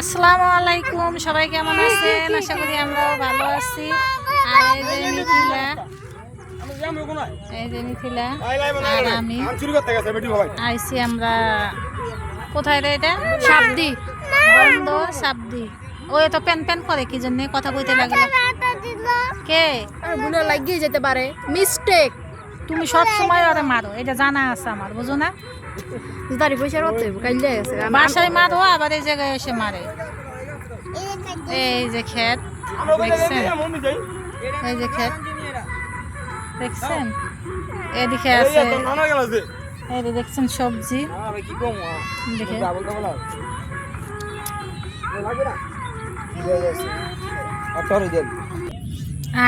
আসসালামু আলাইকুম সবাই কেমন আছেন? আশা করি আমরাও ভালো আছি। আর এই যে মিথিলা এই যে মিথিলা আর আমি আইছি আমরা কোথায় রে এটা? সাবদি। বন্ধ সাবদি। ওই তো প্যান প্যান করে কি জন্য কথা কইতে লাগল কে? গুলো লাগিয়ে যেতে পারে। মিস্টেক তুমি সব সময় ওরে মারো এটা জানা আছে আমার বুঝো না? দাঁড়ি পয়সা রতে কাইলে গেছে বাসায় মারো আবার এই জায়গায় এসে মারে। এই যে ক্ষেত দেখছেন? এই যে ক্ষেত দেখছেন? এদিকে আছে। এই যে দেখছেন সবজি? দেখে।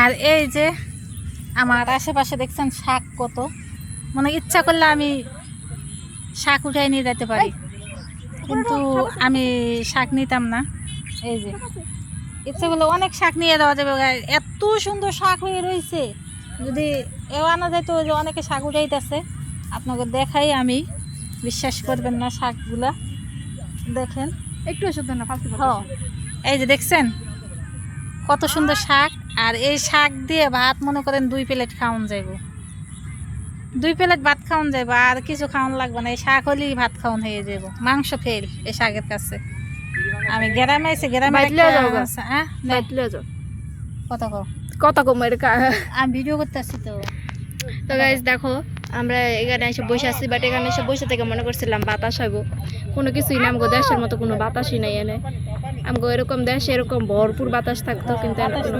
আর এই যে আমার আশেপাশে দেখছেন শাক কত? মানে ইচ্ছা করলে আমি শাক উঠাই নিয়ে যেতে পারি। কিন্তু আমি শাক নিতাম না। এই যে ইচ্ছা করলে অনেক শাক নিয়ে দেওয়া যাবে। এত সুন্দর শাক হয়ে রয়েছে। যদি এও আনা যায় তো যে অনেকে শাক উঠাইতেছে। আপনাকে দেখাই আমি। বিশ্বাস করবেন না শাকগুলা। দেখেন। একটু শুধু না ফালতু এই যে দেখছেন? কত সুন্দর শাক। আর এই শাক দিয়ে ভাত মনে করেন দুই প্লেট খাওয়ান যাইব। দুই প্লেট ভাত খাওয়ান যাইব আর কিছু খাওয়ান লাগবে না। এই শাক হলেই ভাত খাওয়ান হয়ে যাব মাংস ফেল এই শাকের কাছে। আমি গ্রামে এসে গ্রামে। হ্যাঁ? কত কও? কত কমের আমি ভিডিও করতেছি তো। তো গাইজ দেখো আমরা এখানে এসে বসে আছি বাট এখানে এসে বসে থেকে মনে করছিলাম বাতাস হইব। কোনো কিছুই না আমগো দেশের মতো কোনো বাতাসই নাই এনে। আমগো এরকম দেশ এরকম ভরপুর বাতাস থাকতো কিন্তু এনে কোনো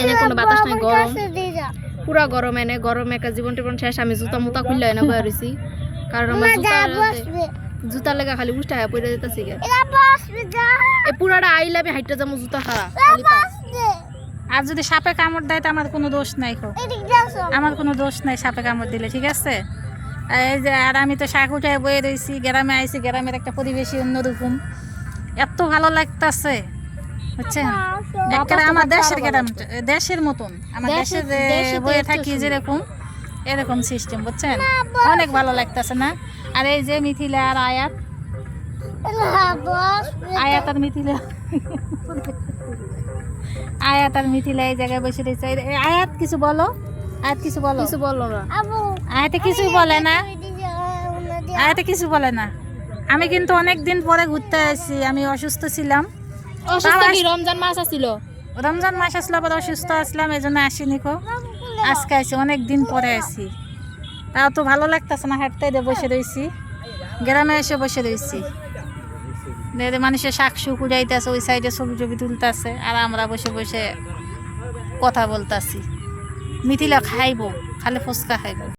এনে কোনো বাতাস নাই গরম। পুরা গরম এনে গরম একটা জীবন টিবন শেষ আমি জুতা মুতা খুললে এনে বয়ে রয়েছি কারণ আমার জুতা জুতা লেগা খালি উষ্টা হয়ে পড়ে যেতেছি গে। এই পুরাটা আইলে আমি হাইটটা যাব জুতা খাওয়া আর যদি সাপে কামড় দেয় তো আমার কোনো দোষ নাই খো আমার কোনো দোষ নাই সাপে কামড় দিলে ঠিক আছে? এই যে আর আমি তো শাক উঠে বয়ে রয়েছি গ্রামে আইছি গ্রামের একটা পরিবেশই অন্যরকম। এত ভালো লাগতাছে। বুঝছেন একেবারে আমার দেশের গ্রাম দেশের মতন। আমার দেশে দেশের- যে বয়ে থাকি যেরকম এরকম সিস্টেম বুঝছেন? অনেক ভালো লাগতাছে না? আর এই যে মিথিলা আর আয়াত। আয়াত আর মিথিলা। আয়াত আর মিথিলা এই জায়গায় বসে রয়েছে। আয়াত কিছু বলো? আয়াত কিছু বলো? কিছু বলল না। আয়াতে কিছু বলে না। আয়াতে কিছু বলে না। আমি কিন্তু অনেক দিন পরে ঘুরতে আসি আমি অসুস্থ ছিলাম। অসুস্থ কি? রমজান মাস আসছিল রমজান মাস আসলে আবার অসুস্থ আসলাম এই জন্য আসিনি কো। আজকে আসি অনেক দিন পরে আসি তাও তো ভালো লাগতেছে না হাঁটতে দিয়ে বসে রয়েছি গ্রামে এসে বসে রয়েছি মানুষের শাক শুক উড়াইতেছে ওই সাইডে ছবি টবি তুলতেছে আর আমরা বসে বসে কথা বলতাছি। মিথিলা খাইবো খালি ফুচকা খাইবো।